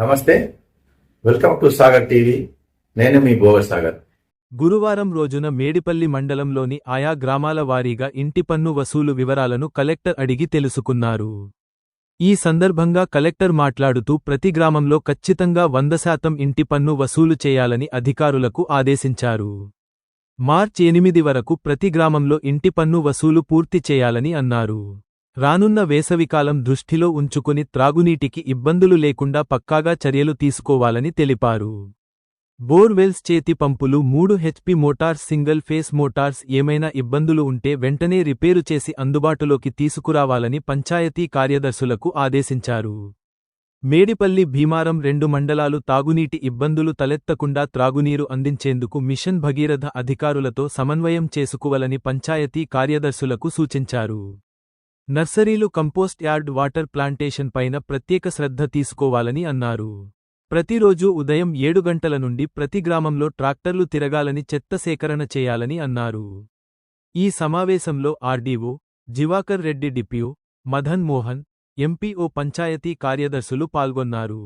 నమస్తే. Welcome to Sagar TV. నేను మీ భోగ సాగర్. గురువారం రోజున మేడిపల్లి మండలంలోని ఆయా గ్రామాల వారీగా ఇంటి పన్ను వసూలు వివరాలను కలెక్టర్ అడిగి తెలుసుకున్నారు. ఈ సందర్భంగా కలెక్టర్ మాట్లాడుతూ ప్రతి గ్రామంలో ఖచ్చితంగా వంద శాతం ఇంటి పన్ను వసూలు చేయాలని అధికారులకు ఆదేశించారు. మార్చి ఎనిమిది వరకు ప్రతి గ్రామంలో ఇంటి పన్ను వసూలు పూర్తి చేయాలని అన్నారు. రానున్న వేసవికాలం దృష్టిలో ఉంచుకుని త్రాగునీటికి ఇబ్బందులు లేకుండా పక్కాగా చర్యలు తీసుకోవాలని తెలిపారు. బోర్వెల్స్ చేతి పంపులు మూడు HP motors single phase motors ఏమైనా ఇబ్బందులు ఉంటే వెంటనే రిపేరు చేసి అందుబాటులోకి తీసుకురావాలని పంచాయతీ కార్యదర్శులకు ఆదేశించారు. మేడిపల్లి భీమారం రెండు మండలాలు తాగునీటి ఇబ్బందులు తలెత్తకుండా త్రాగునీరు అందించేందుకు మిషన్ భగీరథ అధికారులతో సమన్వయం చేసుకోవాలని పంచాయతీ కార్యదర్శులకు సూచించారు. నర్సరీలు కంపోస్ట్ యార్డ్ వాటర్ ప్లాంటేషన్ పైన ప్రత్యేక శ్రద్ధ తీసుకోవాలని అన్నారు. ప్రతిరోజూ ఉదయం ఏడు గంటల నుండి ప్రతి గ్రామంలో ట్రాక్టర్లు తిరగాలని చెత్త సేకరణ చేయాలని అన్నారు. ఈ సమావేశంలో RDO Jivakar Reddy deputy Madan Mohan MPO panchayat కార్యదర్శులు పాల్గొన్నారు.